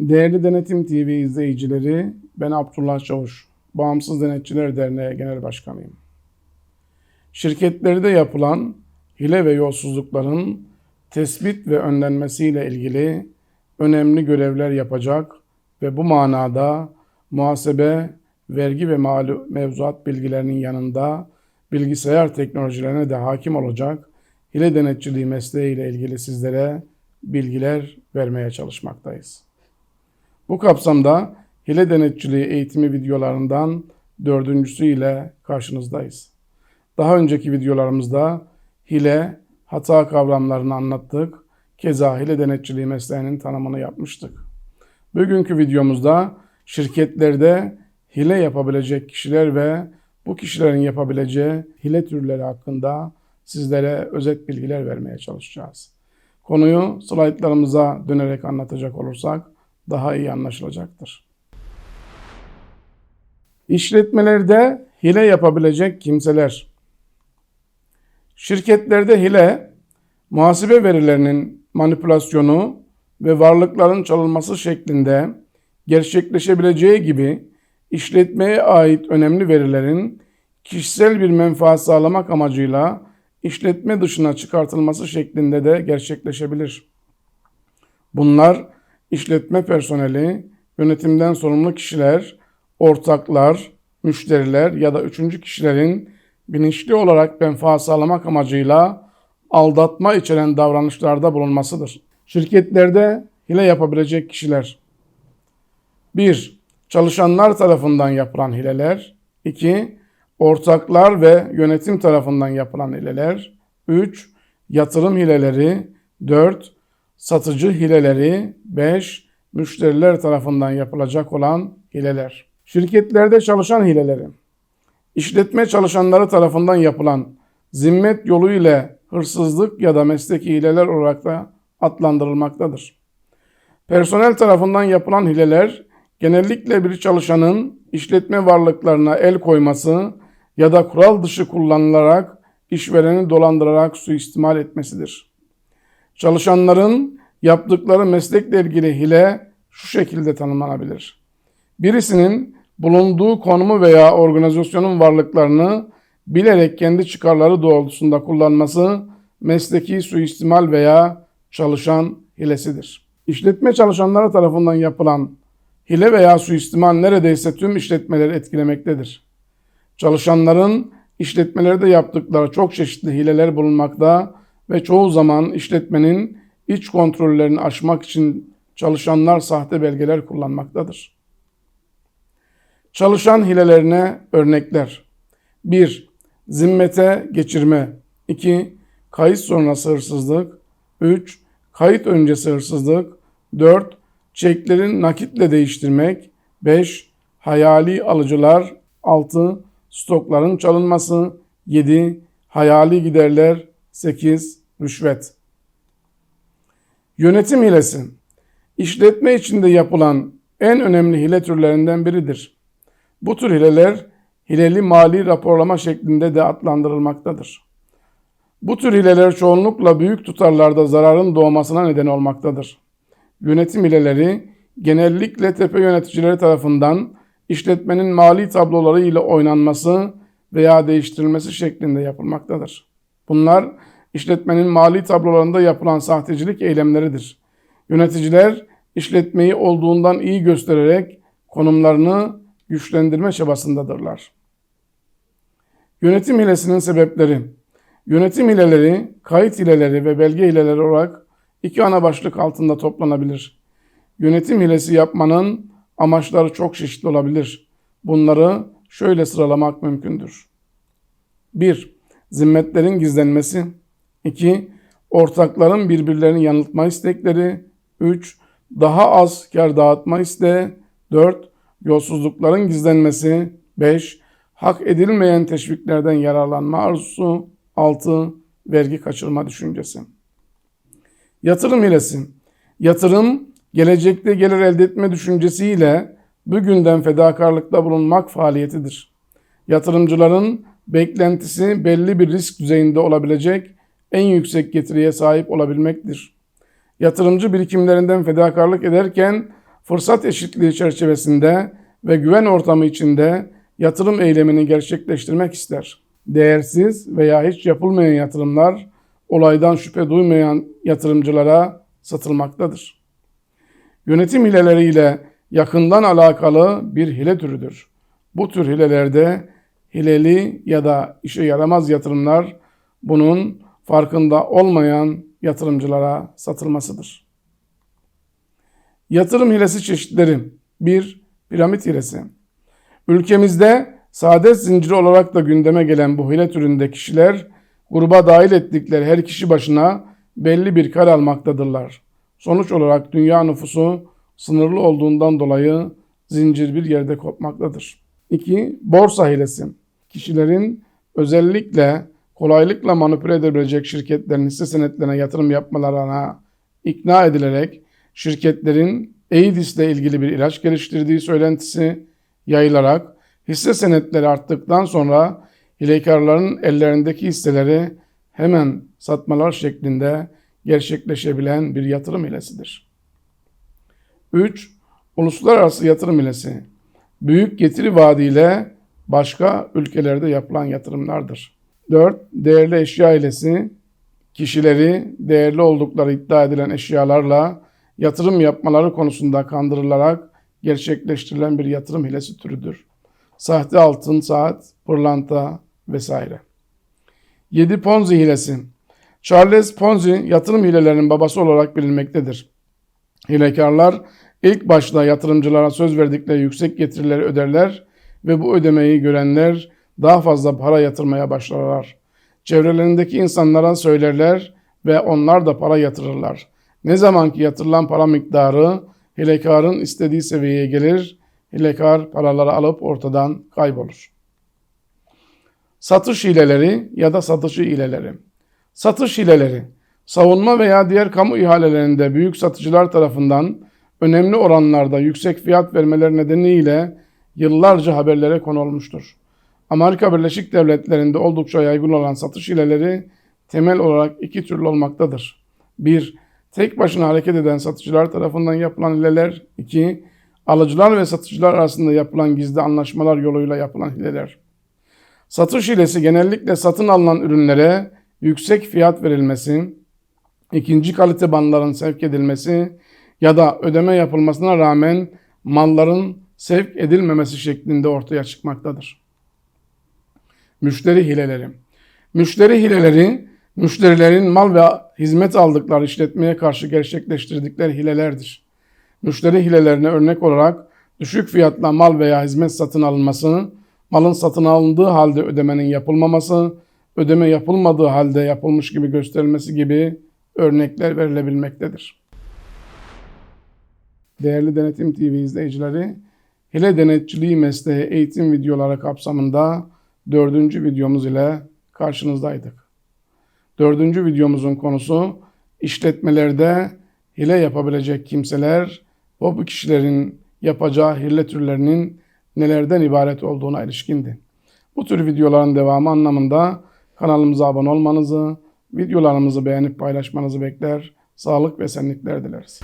Değerli Denetim TV izleyicileri, ben Abdullah Çavuş, Bağımsız Denetçiler Derneği Genel Başkanıyım. Şirketlerde yapılan hile ve yolsuzlukların tespit ve önlenmesiyle ilgili önemli görevler yapacak ve bu manada muhasebe, vergi ve mevzuat bilgilerinin yanında bilgisayar teknolojilerine de hakim olacak hile denetçiliği mesleğiyle ilgili sizlere bilgiler vermeye çalışmaktayız. Bu kapsamda hile denetçiliği eğitimi videolarından dördüncüsü ile karşınızdayız. Daha önceki videolarımızda hile, hata kavramlarını anlattık. Keza hile denetçiliği mesleğinin tanımını yapmıştık. Bugünkü videomuzda şirketlerde hile yapabilecek kişiler ve bu kişilerin yapabileceği hile türleri hakkında sizlere özet bilgiler vermeye çalışacağız. Konuyu slaytlarımıza dönerek anlatacak olursak daha iyi anlaşılacaktır. İşletmelerde hile yapabilecek kimseler. Şirketlerde hile, muhasebe verilerinin manipülasyonu ve varlıkların çalınması şeklinde gerçekleşebileceği gibi işletmeye ait önemli verilerin kişisel bir menfaat sağlamak amacıyla işletme dışına çıkartılması şeklinde de gerçekleşebilir. Bunlar işletme personeli, yönetimden sorumlu kişiler, ortaklar, müşteriler ya da üçüncü kişilerin bilinçli olarak menfaat sağlamak amacıyla aldatma içeren davranışlarda bulunmasıdır. Şirketlerde hile yapabilecek kişiler 1. Çalışanlar tarafından yapılan hileler 2. Ortaklar ve yönetim tarafından yapılan hileler 3. Yatırım hileleri 4. Satıcı hileleri 5. Müşteriler tarafından yapılacak olan hileler. Şirketlerde çalışan hileleri İşletme çalışanları tarafından yapılan zimmet yolu ile hırsızlık ya da mesleki hileler olarak da adlandırılmaktadır. Personel tarafından yapılan hileler genellikle bir çalışanın işletme varlıklarına el koyması ya da kural dışı kullanılarak işvereni dolandırarak suistimal etmesidir. Çalışanların yaptıkları meslekle ilgili hile şu şekilde tanımlanabilir. Birisinin bulunduğu konumu veya organizasyonun varlıklarını bilerek kendi çıkarları doğrultusunda kullanması mesleki suistimal veya çalışan hilesidir. İşletme çalışanları tarafından yapılan hile veya suistimal neredeyse tüm işletmeleri etkilemektedir. Çalışanların işletmelerde yaptıkları çok çeşitli hileler bulunmakta ve çoğu zaman işletmenin iç kontrollerini aşmak için çalışanlar sahte belgeler kullanmaktadır. Çalışan hilelerine örnekler 1. Zimmete geçirme 2. Kayıt sonrası hırsızlık 3. Kayıt öncesi hırsızlık 4. Çeklerin nakitle değiştirmek 5. Hayali alıcılar 6. Stokların çalınması 7. Hayali giderler 8. Rüşvet Yönetim hilesi İşletme içinde yapılan en önemli hile türlerinden biridir. Bu tür hileler hileli mali raporlama şeklinde de adlandırılmaktadır. Bu tür hileler çoğunlukla büyük tutarlarda zararın doğmasına neden olmaktadır. Yönetim hileleri genellikle tepe yöneticileri tarafından işletmenin mali tabloları ile oynanması veya değiştirilmesi şeklinde yapılmaktadır. Bunlar işletmenin mali tablolarında yapılan sahtecilik eylemleridir. Yöneticiler işletmeyi olduğundan iyi göstererek konumlarını güçlendirme çabasındadırlar. Yönetim hilesinin sebepleri Yönetim hileleri, kayıt hileleri ve belge hileleri olarak iki ana başlık altında toplanabilir. Yönetim hilesi yapmanın amaçları çok çeşitli olabilir. Bunları şöyle sıralamak mümkündür. 1. Zimmetlerin gizlenmesi 2. Ortakların birbirlerini yanıltma istekleri 3. Daha az kar dağıtma isteği 4 yolsuzlukların gizlenmesi 5. Hak edilmeyen teşviklerden yararlanma arzusu 6. Vergi kaçırma düşüncesi. Yatırım hilesi. Yatırım, gelecekte gelir elde etme düşüncesiyle bugünden fedakarlıkta bulunmak faaliyetidir. Yatırımcıların beklentisi belli bir risk düzeyinde olabilecek en yüksek getiriye sahip olabilmektir. Yatırımcı birikimlerinden fedakarlık ederken fırsat eşitliği çerçevesinde ve güven ortamı içinde yatırım eylemini gerçekleştirmek ister. Değersiz veya hiç yapılmayan yatırımlar olaydan şüphe duymayan yatırımcılara satılmaktadır. Yönetim hileleriyle yakından alakalı bir hile türüdür. Bu tür hilelerde hileli ya da işe yaramaz yatırımlar bunun farkında olmayan yatırımcılara satılmasıdır. Yatırım hilesi çeşitleri 1. Piramit hilesi. Ülkemizde saadet zinciri olarak da gündeme gelen bu hile türünde kişiler gruba dahil ettikleri her kişi başına belli bir kar almaktadırlar. Sonuç olarak dünya nüfusu sınırlı olduğundan dolayı zincir bir yerde kopmaktadır. 2. Borsa hilesi. Kişilerin özellikle kolaylıkla manipüle edebilecek şirketlerin hisse senetlerine yatırım yapmalarına ikna edilerek şirketlerin AIDS ile ilgili bir ilaç geliştirdiği söylentisi yayılarak hisse senetleri arttıktan sonra hilekarların ellerindeki hisseleri hemen satmalar şeklinde gerçekleşebilen bir yatırım hilesidir. 3. Uluslararası yatırım hilesi. Büyük getiri vaadiyle başka ülkelerde yapılan yatırımlardır. 4. Değerli eşya hilesi. Kişileri değerli oldukları iddia edilen eşyalarla yatırım yapmaları konusunda kandırılarak gerçekleştirilen bir yatırım hilesi türüdür. Sahte altın, saat, pırlanta vesaire. 7. Ponzi hilesi. Charles Ponzi yatırım hilelerinin babası olarak bilinmektedir. Hilekarlar ilk başta yatırımcılara söz verdikleri yüksek getirileri öderler ve bu ödemeyi görenler daha fazla para yatırmaya başlarlar. Çevrelerindeki insanlara söylerler ve onlar da para yatırırlar. Ne zaman ki yatırılan para miktarı hilekarın istediği seviyeye gelir, hilekar paraları alıp ortadan kaybolur. Satış hileleri ya da satıcı hileleri. Satış hileleri, savunma veya diğer kamu ihalelerinde büyük satıcılar tarafından önemli oranlarda yüksek fiyat vermeleri nedeniyle yıllarca haberlere konu olmuştur. Amerika Birleşik Devletleri'nde oldukça yaygın olan satış hileleri temel olarak iki türlü olmaktadır. 1. Tek başına hareket eden satıcılar tarafından yapılan hileler. 2. Alıcılar ve satıcılar arasında yapılan gizli anlaşmalar yoluyla yapılan hileler. Satış hilesi genellikle satın alınan ürünlere yüksek fiyat verilmesi, ikinci kalite bandların sevk edilmesi ya da ödeme yapılmasına rağmen malların sevk edilmemesi şeklinde ortaya çıkmaktadır. Müşteri hileleri. Müşteri hileleri, müşterilerin mal ve hizmet aldıkları işletmeye karşı gerçekleştirdikleri hilelerdir. Müşteri hilelerine örnek olarak düşük fiyatla mal veya hizmet satın alınması, malın satın alındığı halde ödemenin yapılmaması, ödeme yapılmadığı halde yapılmış gibi gösterilmesi gibi örnekler verilebilmektedir. Değerli Denetim TV izleyicileri, hile denetçiliği mesleği eğitim videoları kapsamında dördüncü videomuz ile karşınızdaydık. Dördüncü videomuzun konusu işletmelerde hile yapabilecek kimseler ve bu kişilerin yapacağı hile türlerinin nelerden ibaret olduğuna ilişkindi. Bu tür videoların devamı anlamında kanalımıza abone olmanızı, videolarımızı beğenip paylaşmanızı bekler, sağlık ve senlikler dileriz.